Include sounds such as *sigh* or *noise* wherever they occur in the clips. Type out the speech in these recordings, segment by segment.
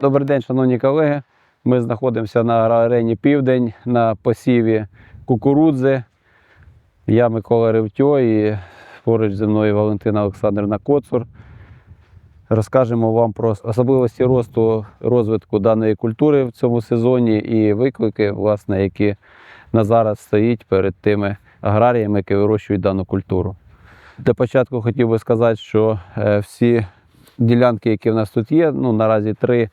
Добрий день, шановні колеги. Ми знаходимося на арені Південь на посіві кукурудзи. Я Микола Ревтьо і поруч зі мною Валентина Олександрівна Коцур. Розкажемо вам про особливості росту розвитку даної культури в цьому сезоні і виклики, власне, які на зараз стоїть перед тими аграріями, які вирощують дану культуру. Для початку хотів би сказати, що е, всі ділянки, які в нас тут є, ну наразі три,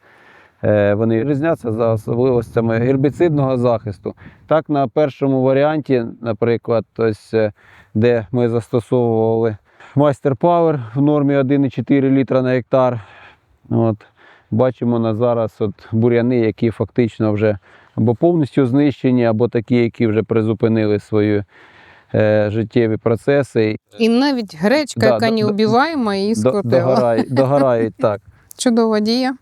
е, вони різняться за особливостями гербіцидного захисту. Так, на першому варіанті, наприклад, ось, е, де ми застосовували Майстер Power в нормі 1,4 літра на гектар. От, бачимо на зараз от бур'яни, які фактично вже або повністю знищені, або такі, які вже призупинили свої е, життєві процеси. І навіть гречка, Да, яка до- не убиваємо, її Догорають, *laughs* догорають так. Чудова дія.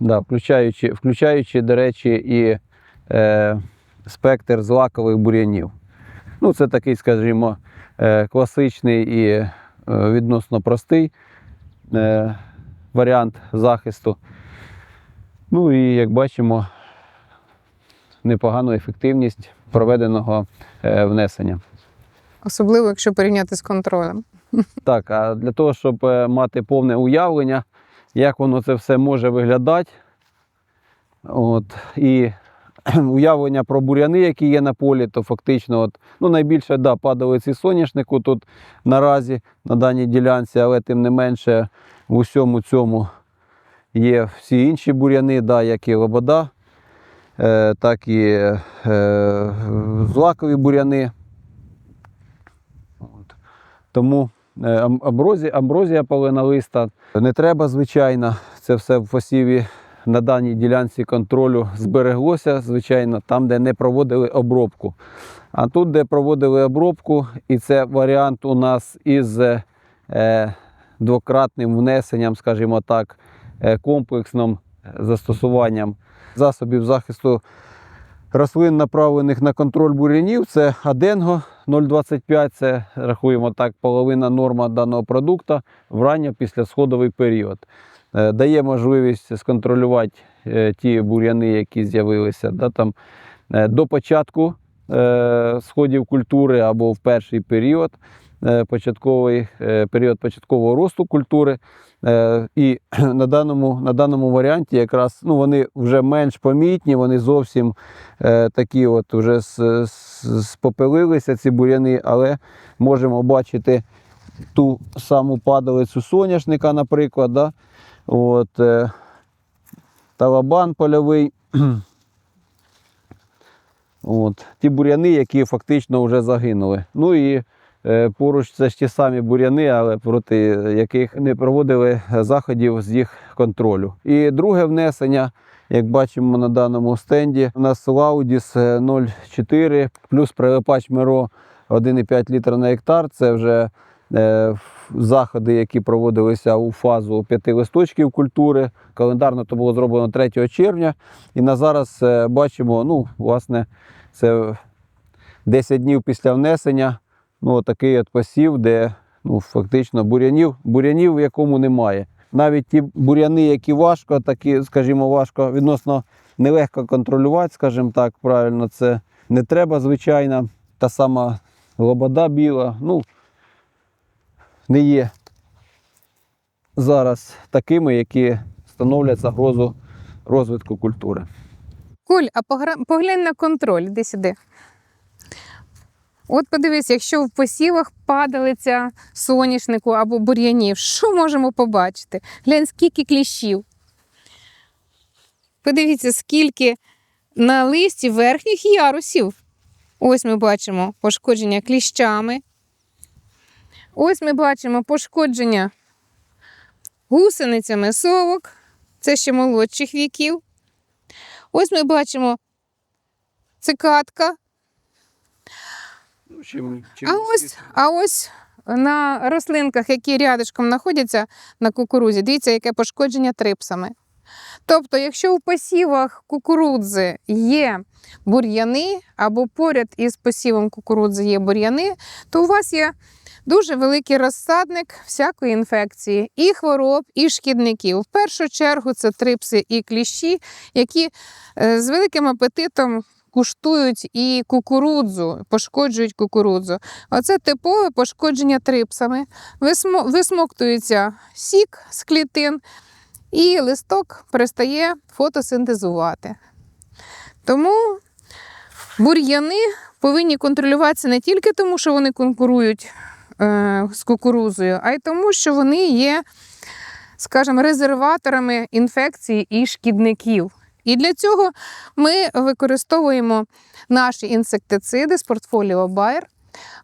Да, включаючи, включаючи, до речі, і е, спектр злакових бур'янів. Ну, це такий, скажімо, е, класичний і е, відносно простий е, варіант захисту. Ну і як бачимо, непогану ефективність проведеного е, внесення. Особливо, якщо порівняти з контролем. Так, а для того, щоб е, мати повне уявлення, як воно це все може виглядати, от, і *clears throat* уявлення про бур'яни, які є на полі, то фактично от, ну, найбільше да, падалиці соняшнику тут наразі на даній ділянці, але тим не менше в усьому цьому є всі інші бур'яни, да, як і лобода, е, так і е, злакові бур'яни. Тому е, ам- амброзія, амброзія полинолиста не треба, звичайно. Це все в посіві на даній ділянці контролю збереглося, звичайно, там, де не проводили обробку. А тут, де проводили обробку, і це варіант у нас із е, двократним внесенням, скажімо так, е, комплексним застосуванням засобів захисту рослин, направлених на контроль бур'янів, це Аденго 0,25, це рахуємо так, половина норма даного продукту в ранньо післясходовий період. Е, Дає можливість сконтролювати е, ті бур'яни, які з'явилися да, там, е, до початку сходів культури або в перший період, початковий, е, період початкового росту культури. Е, І *clears throat* на даному, на даному варіанті якраз ну, вони вже менш помітні, вони зовсім е, такі от вже с- с- ці бур'яни, але можемо бачити ту саму падалицю соняшника, наприклад. Да? От, е, талабан польовий. *clears throat* От, ті бур'яни, які фактично вже загинули. Ну і е, поруч це ж ті самі бур'яни, але проти яких не проводили заходів з їх контролю. І друге внесення, як бачимо на даному стенді, у нас Лаудіс е, 0,4 плюс прилипач Миро 1,5 літра на гектар. Це вже е, заходи, які проводилися у фазу п'яти листочків культури. Календарно то було зроблено 3 червня. І на зараз е, бачимо, ну, власне, це 10 днів після внесення. Ну, такий от посів, де ну, фактично бур'янів, бур'янів в якому немає. Навіть ті бур'яни, які важко, такі, скажімо, важко, відносно нелегко контролювати, скажімо так, правильно, це не треба, звичайно. Та сама лобода біла, ну, не є зараз такими, які становлять загрозу розвитку культури. Коль, а поглянь на контроль, іди сюди. От подивись, якщо в посівах падалиця соняшнику або бур'янів, що можемо побачити? Глянь, скільки кліщів. Подивіться, скільки на листі верхніх ярусів. Ось ми бачимо пошкодження кліщами. Ось ми бачимо пошкодження гусеницями совок. Це ще молодших віків. Ось ми бачимо цикатка. А ось, а ось на рослинках, які рядишком знаходяться на кукурузі, дивіться, яке пошкодження трипсами. Тобто, якщо у посівах кукурудзи є бур'яни, або поряд із посівом кукурудзи є бур'яни, то у вас є дуже великий розсадник всякої інфекції, і хвороб, і шкідників. В першу чергу це трипси і кліщі, які е, з великим апетитом куштують і кукурудзу, пошкоджують кукурудзу. Оце типове пошкодження трипсами. Висмоктується сік з клітин, і листок перестає фотосинтезувати. Тому бур'яни повинні контролюватися не тільки тому, що вони конкурують е, з кукурузою, а й тому, що вони є, скажімо, резерваторами інфекцій і шкідників. І для цього ми використовуємо наші інсектициди з портфоліо Bayer.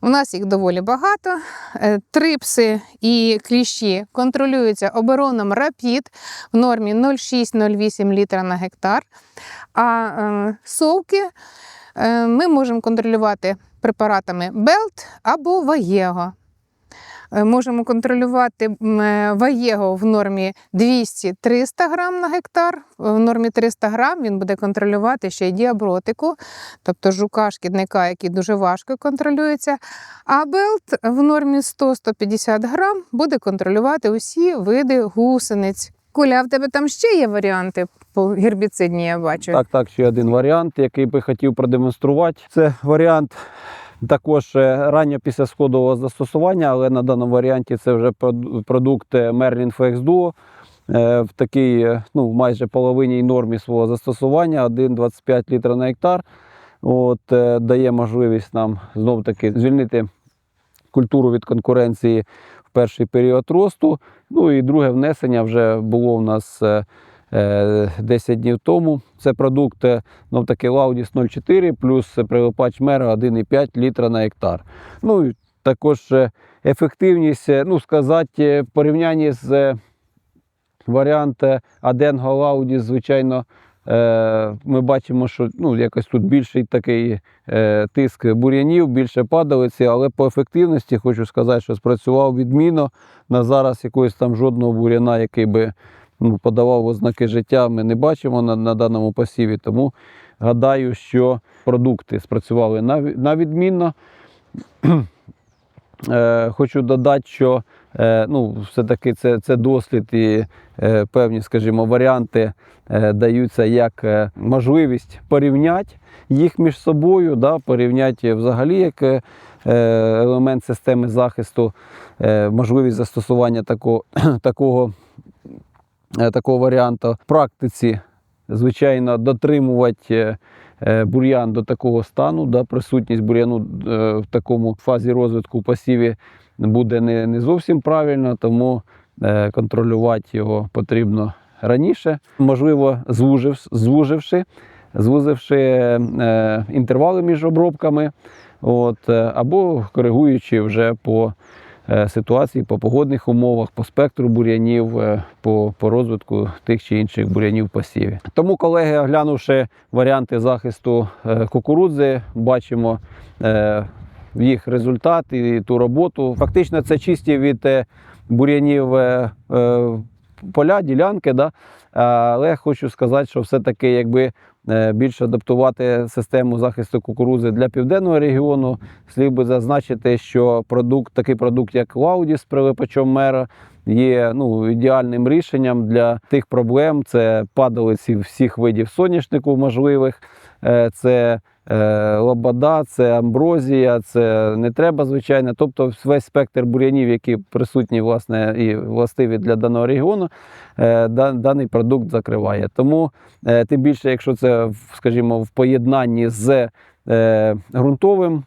У нас їх доволі багато. Е, Трипси і кліщі контролюються обороном Рапід в нормі 0,6-0,8 літра на гектар. А е, совки е, ми можемо контролювати препаратами Белт або Ваєго. Е, Можемо контролювати е, Ваєго в нормі 200-300 грам на гектар. В нормі 300 грам він буде контролювати ще й діабротику, тобто жука шкідника, який дуже важко контролюється. А белт в нормі 100-150 грам буде контролювати усі види гусениць. Коля, а в тебе там ще є варіанти по гербіцидні, я бачу. Так, так, ще один варіант, який би хотів продемонструвати. Це варіант також е, ранньо після сходового застосування, але на даному варіанті це вже продукт е, Merlin FX Duo. е, В такій ну, майже половинній нормі свого застосування 1,25 літра на гектар. От, дає можливість нам знов таки звільнити культуру від конкуренції в перший період росту. Ну і друге внесення вже було в нас 10 днів тому. Це продукт е, знов таки Laudis 0,4 плюс прилипач мера 1,5 літра на гектар. Ну і також е, ефективність, е, ну сказати, е, в порівнянні з е, варіант Аденго Laudis, звичайно. е, Ми бачимо, що ну, якось тут більший такий е, тиск бур'янів, більше падалиці, але по ефективності хочу сказати, що спрацював відмінно. На зараз якогось там жодного бур'яна, який би ну, подавав ознаки життя, ми не бачимо на, на даному посіві. Тому гадаю, що продукти спрацювали на, відмінно. *clears throat* Е, Хочу додати, що е, ну, все-таки це, це дослід і е, певні, скажімо, варіанти даються як можливість порівняти їх між собою, да, порівняти взагалі як елемент системи захисту, можливість застосування *clears throat* такого, такого, такого варіанту в практиці, звичайно, дотримувати. е, е, Бур'ян до такого стану, да, присутність бур'яну е, в такому фазі розвитку в посіві буде не, не зовсім правильно, тому е, контролювати його потрібно раніше. Можливо, звужив, звуживши, звузивши е, інтервали між обробками, от, е, або коригуючи вже по е, ситуації, по погодних умовах, по спектру бур'янів, е, по, по розвитку тих чи інших бур'янів посіві. Тому, колеги, оглянувши варіанти захисту е, кукурудзи, бачимо їх результат і ту роботу. Фактично, це чисті від бур'янів поля, ділянки. Да? Але хочу сказати, що все-таки, якби е, більше адаптувати систему захисту кукурузи для південного регіону, слід би зазначити, що продукт, такий продукт, як Лауді з прилипачом мера, є ну, ідеальним рішенням для тих проблем. Це падалиці всіх видів соняшнику можливих. Е, Це е, лобода, це амброзія, це не треба, звичайно. Тобто весь спектр бур'янів, які присутні власне, і властиві для даного регіону, е, даний продукт закриває. Тому е, тим більше, якщо це, скажімо, в поєднанні з е, ґрунтовим.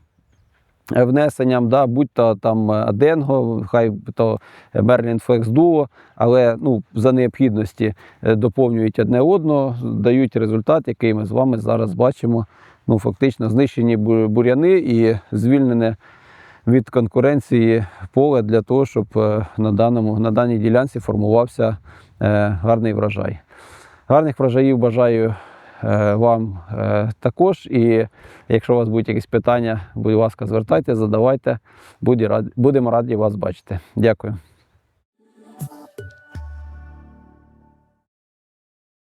е, Внесенням, да, будь то там Аденго, хай то Merlin Flex Duo, але ну, за необхідності е, доповнюють одне одного, дають результат, який ми з вами зараз бачимо. Ну, фактично знищені бур'яни і звільнене від конкуренції поле для того, щоб е, на, даному, на даній ділянці формувався е, гарний врожай. Гарних врожаїв бажаю е, вам також. І якщо у вас будуть якісь питання, будь ласка, звертайте, задавайте. Будемо раді вас бачити. Дякую.